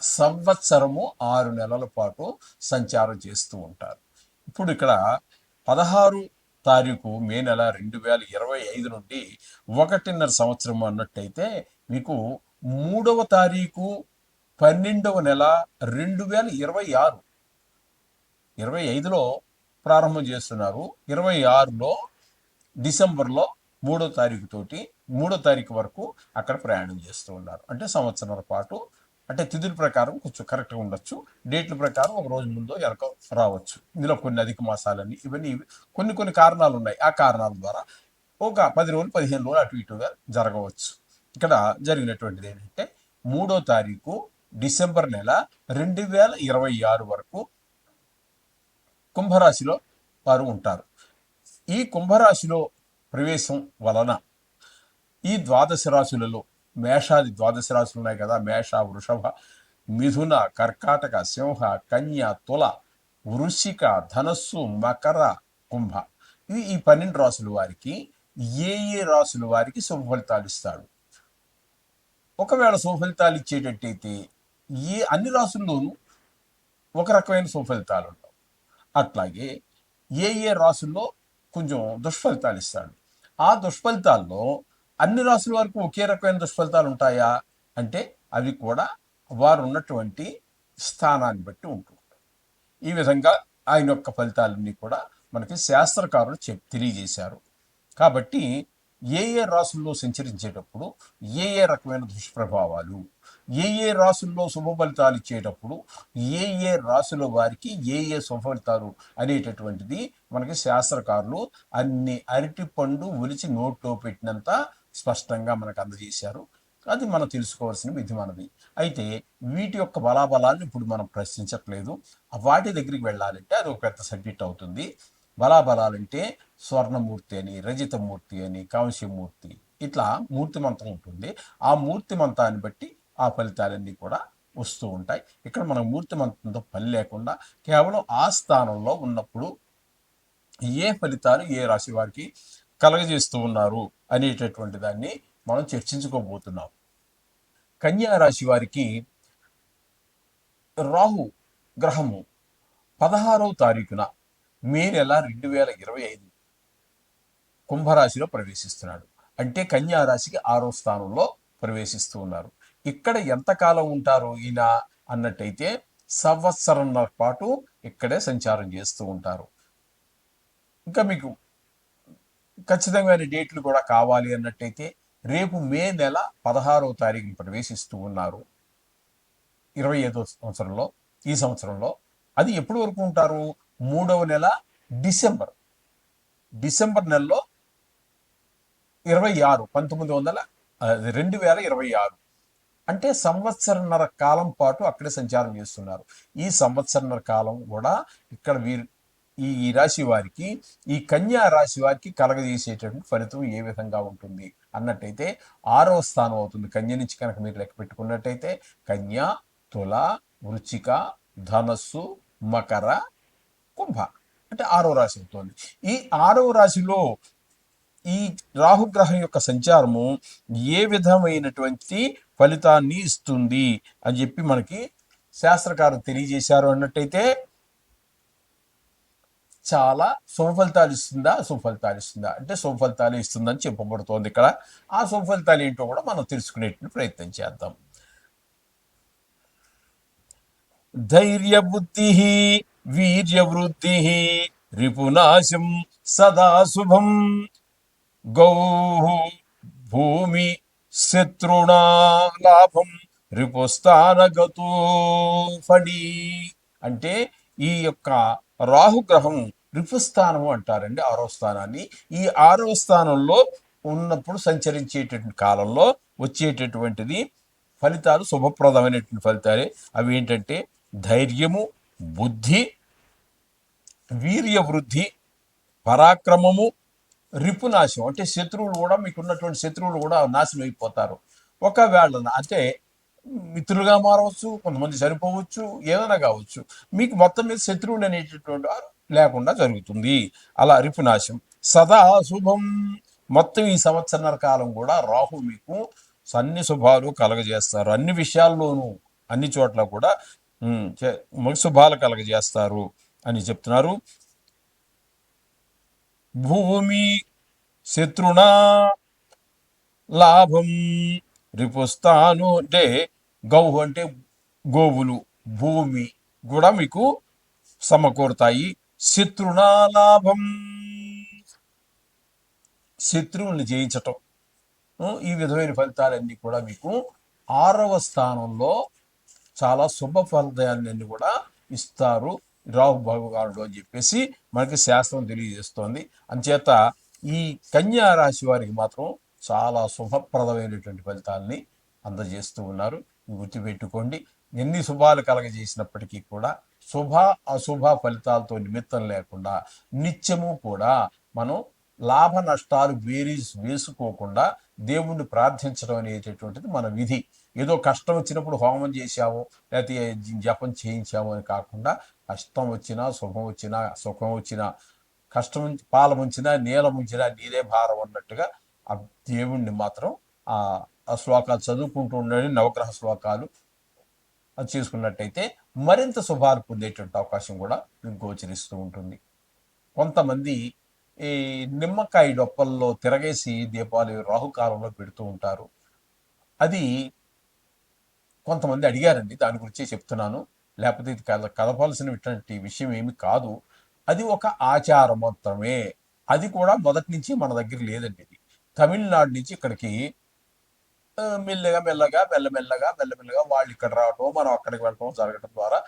సంవత్సరము ఆరు నెలల పాటు సంచారం చేస్తూ ఉంటారు. ఇప్పుడు ఇక్కడ పదహారు తారీఖు మే నెల రెండు వేల ఇరవై ఐదు నుండి ఒకటిన్నర సంవత్సరం అన్నట్టయితే మీకు మూడవ తారీఖు పన్నెండవ నెల రెండు వేల ఇరవై ఆరు. ఇరవై ఐదులో ప్రారంభం చేస్తున్నారు. ఇరవై ఆరులో డిసెంబర్లో మూడో తారీఖు తోటి మూడో తారీఖు వరకు అక్కడ ప్రయాణం చేస్తూ ఉన్నారు. అంటే సంవత్సరాల పాటు అంటే తిథుల ప్రకారం కొంచెం కరెక్ట్గా ఉండొచ్చు. డేట్ల ప్రకారం ఒక రోజు ముందో వెనక రావచ్చు. ఇందులో కొన్ని అధిక మాసాలని ఇవన్నీ కొన్ని కొన్ని కారణాలు ఉన్నాయి. ఆ కారణాల ద్వారా ఒక పది రోజులు పదిహేను రోజులు అటు ఇటుగా జరగవచ్చు. ఇక్కడ జరిగినటువంటిది ఏంటంటే మూడో తారీఖు డిసెంబర్ నెల రెండు వేల ఇరవై ఆరు వరకు కుంభరాశిలో వారు ఉంటారు. ఈ కుంభరాశిలో ప్రవేశం వలన ఈ ద్వాదశ రాశులలో మేషాది ద్వాదశ రాశులు ఉన్నాయి కదా మేష వృషభ మిథున కర్కాటక సింహ కన్య తుల వృషిక ధనస్సు మకర కుంభ. ఇవి ఈ పన్నెండు రాసుల వారికి ఏ ఏ రాసుల వారికి శుభ ఫలితాలు ఇస్తాడు ఒకవేళ శుభ ఫలితాలు ఇచ్చేటట్టయితే ఏ అన్ని రాసుల్లోనూ ఒక రకమైన శుభ ఫలితాలు ఉంటాయి అట్లాగే ఏ ఏ రాసుల్లో కొంచెం దుష్ఫలితాలు ఇస్తాడు ఆ దుష్ఫలితాల్లో అన్ని రాసుల వరకు ఒకే రకమైన దుష్ఫలితాలు ఉంటాయా? అంటే అవి కూడా వారు ఉన్నటువంటి స్థానాన్ని బట్టి ఉంటుంది. ఈ విధంగా ఆయన యొక్క ఫలితాలన్నీ కూడా మనకి శాస్త్రకారులు చెప్ తెలియజేశారు. కాబట్టి ఏ ఏ రాసుల్లో సంచరించేటప్పుడు ఏ ఏ రకమైన దుష్ప్రభావాలు ఏ ఏ రాసుల్లో శుభ ఫలితాలు ఇచ్చేటప్పుడు ఏ ఏ రాసుల వారికి ఏ ఏ శుభ ఫలితాలు అనేటటువంటిది మనకి శాస్త్రకారులు అన్ని అరటి పండు ఒలిచి నోట్లో పెట్టినంత స్పష్టంగా మనకు అందజేశారు. అది మనం తెలుసుకోవాల్సిన విధి మనది అయితే వీటి యొక్క బలాబలాన్ని ఇప్పుడు మనం ప్రశ్నించట్లేదు. వాటి దగ్గరికి వెళ్ళాలంటే అది ఒక పెద్ద సబ్జెక్ట్ అవుతుంది. బలాబలాలంటే స్వర్ణమూర్తి అని రజితమూర్తి అని కాంస్యమూర్తి ఇట్లా మూర్తిమంతం ఉంటుంది. ఆ మూర్తిమంతాన్ని బట్టి ఆ ఫలితాలన్నీ కూడా వస్తూ ఉంటాయి. ఇక్కడ మనం మూర్తిమంతంతో పని లేకుండా కేవలం ఆ స్థానంలో ఉన్నప్పుడు ఏ ఫలితాలు ఏ రాశి వారికి కలగజేస్తూ ఉన్నారు అనేటటువంటి దాన్ని మనం చర్చించుకోబోతున్నాం. కన్యా రాశి వారికి రాహు గ్రహము పదహారవ తారీఖున మే నెల రెండు వేల ఇరవై ఐదు కుంభరాశిలో ప్రవేశిస్తున్నాడు. అంటే కన్యా రాశికి ఆరో స్థానంలో ప్రవేశిస్తూ ఉన్నారు. ఇక్కడ ఎంతకాలం ఉంటారు ఈయన అన్నట్టయితే సంవత్సరంన్నర పాటు ఇక్కడే సంచారం చేస్తూ ఉంటారు. ఇంకా మీకు ఖచ్చితమైన డేట్లు కూడా కావాలి అన్నట్టయితే రేపు మే నెల పదహారవ తారీఖున ప్రవేశిస్తూ ఉన్నారు. ఇరవై ఐదో సంవత్సరంలో ఈ సంవత్సరంలో. అది ఎప్పటి వరకు ఉంటారు? మూడవ నెల డిసెంబర్. డిసెంబర్ నెలలో ఇరవై ఆరు పంతొమ్మిది వందల రెండు వేల ఇరవై ఆరు. అంటే సంవత్సరన్నర కాలం పాటు అక్కడే సంచారం చేస్తున్నారు. ఈ సంవత్సరన్నర కాలం కూడా ఇక్కడ వీరు ఈ ఈ రాశి వారికి ఈ కన్యా రాశి వారికి కలగజేసేటటువంటి ఫలితం ఏ విధంగా ఉంటుంది? అన్నట్టయితే ఆరవ స్థానం అవుతుంది. కన్య నుంచి కనుక మీరు లెక్క పెట్టుకున్నట్టయితే కన్య తుల వృచ్చిక ధనస్సు మకర కుంభ అంటే ఆరో రాశి అవుతుంది. ఈ ఆరవ రాశిలో ఈ రాహుగ్రహం యొక్క సంచారము ఏ విధమైనటువంటి ఫలితాన్ని ఇస్తుంది అని చెప్పి మనకి శాస్త్రకారులు తెలియజేశారు అన్నట్టయితే చాలా శుభ ఫలితాలు ఇస్తుందా? శుభ ఫలితాలు ఇస్తుందా? అంటే శుభ ఫలితాలు ఇస్తుందని చెప్పబడుతోంది ఇక్కడ. ఆ శుభ ఫలితాలు ఏంటో కూడా మనం తెలుసుకునే ప్రయత్నం చేద్దాం. ధైర్య బుద్ధి వీర్య వృద్ధి రిపునాశం సదా శుభం. గౌ భూమి శత్రుణా లాభం రిపుస్థానగతో ఫణి. అంటే ఈ యొక్క రాహుగ్రహం రిపుస్థానము అంటారండి ఆరో స్థానాన్ని. ఈ ఆరో స్థానంలో ఉన్నప్పుడు సంచరించేటటువంటి కాలంలో వచ్చేటటువంటిది ఫలితాలు శుభప్రదమైనటువంటి ఫలితాలే. అవి ఏంటంటే ధైర్యము బుద్ధి వీర్య వృద్ధి పరాక్రమము రిపునాశం. అంటే శత్రువులు కూడా మీకు ఉన్నటువంటి శత్రువులు కూడా నాశనం అయిపోతారు ఒకవేళ అంటే మిత్రులుగా మారవచ్చు కొంతమంది చనిపోవచ్చు ఏదైనా కావచ్చు. మీకు మొత్తం మీద శత్రువులు అనేటటువంటి వారు లేకుండా జరుగుతుంది. అలా రిపునాశం సదా శుభం. మొత్తం ఈ సంవత్సరాల కాలం కూడా రాహు మీకు అన్ని శుభాలు కలగజేస్తారు. అన్ని విషయాల్లోనూ అన్ని చోట్ల కూడా శుభాలు కలగజేస్తారు అని చెప్తున్నారు. భూమి శత్రునా లాభం రిపుస్తాను అంటే గౌ అంటే గోవులు భూమి కూడా మీకు సమకూరుతాయి. శత్రునాలాభం. శత్రువుల్ని జయించటం. ఈ విధమైన ఫలితాలన్నీ కూడా మీకు ఆరవ స్థానంలో చాలా శుభ ఫలితాలన్నీ కూడా ఇస్తారు రాహు భగవానుడు అని చెప్పేసి మనకి శాస్త్రం తెలియజేస్తోంది. అంచేత ఈ కన్యా రాశి వారికి మాత్రం చాలా శుభప్రదమైనటువంటి ఫలితాలని అందజేస్తూ ఉన్నారు. గుర్తుపెట్టుకోండి. ఎన్ని శుభాలు కలగజేసినప్పటికీ కూడా శుభ అశుభ ఫలితాలతో నిమిత్తం లేకుండా నిత్యము కూడా మనం లాభ నష్టాలు వేరీ వేసుకోకుండా దేవుణ్ణి ప్రార్థించడం అనేటటువంటిది మన విధి. ఏదో కష్టం వచ్చినప్పుడు హోమం చేశాము లేకపోతే జపం చేయించాము అని కాకుండా కష్టం వచ్చినా శుభం వచ్చినా సుఖం వచ్చినా కష్టం పాలముంచినా పాల ముంచినా నీల ముంచినా భారం అన్నట్టుగా ఆ దేవుణ్ణి మాత్రం ఆ ఆ శ్లోకాలు చదువుకుంటూ ఉండండి నవగ్రహ శ్లోకాలు అది చేసుకున్నట్టయితే మరింత శుభాలు పొందేటువంటి అవకాశం కూడా మీకు గోచరిస్తూ ఉంటుంది. కొంతమంది ఈ నిమ్మకాయ డొప్పల్లో తిరగేసి దీపావళి రాహుకాలంలో పెడుతూ ఉంటారు. అది కొంతమంది అడిగారండి దాని గురించే చెప్తున్నాను. లేకపోతే ఇది కద కదపాల్సినటువంటి విషయం ఏమి కాదు. అది ఒక ఆచారం మాత్రమే. అది కూడా మొదటి నుంచి మన దగ్గర లేదండి ఇది. తమిళనాడు నుంచి ఇక్కడికి మెల్లగా మెల్లగా మెల్లమెల్లగా మెల్లమెల్లగా వాళ్ళు ఇక్కడ రావటం మనం అక్కడికి వెళ్ళటం జరగటం ద్వారా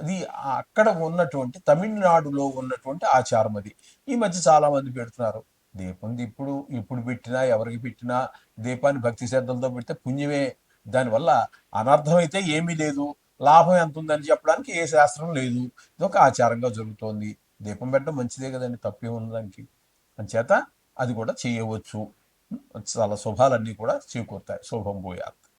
అది అక్కడ ఉన్నటువంటి తమిళనాడులో ఉన్నటువంటి ఆచారం అది. ఈ మధ్య చాలా మంది పెడుతున్నారు. దీపం ఇప్పుడు ఇప్పుడు పెట్టినా ఎవరికి పెట్టినా దీపాన్ని భక్తి శ్రద్ధలతో పెడితే పుణ్యమే. దానివల్ల అనర్థం అయితే ఏమీ లేదు. లాభం ఎంత ఉందని చెప్పడానికి ఏ శాస్త్రం లేదు. ఇదొక ఆచారంగా జరుగుతోంది. దీపం పెట్టడం మంచిదే కదండి తప్పే ఉన్నదానికి దానికి. అంచేత అది కూడా చేయవచ్చు. చాలా శుభాలన్నీ కూడా చేకూరుతాయి. శుభం పోయారు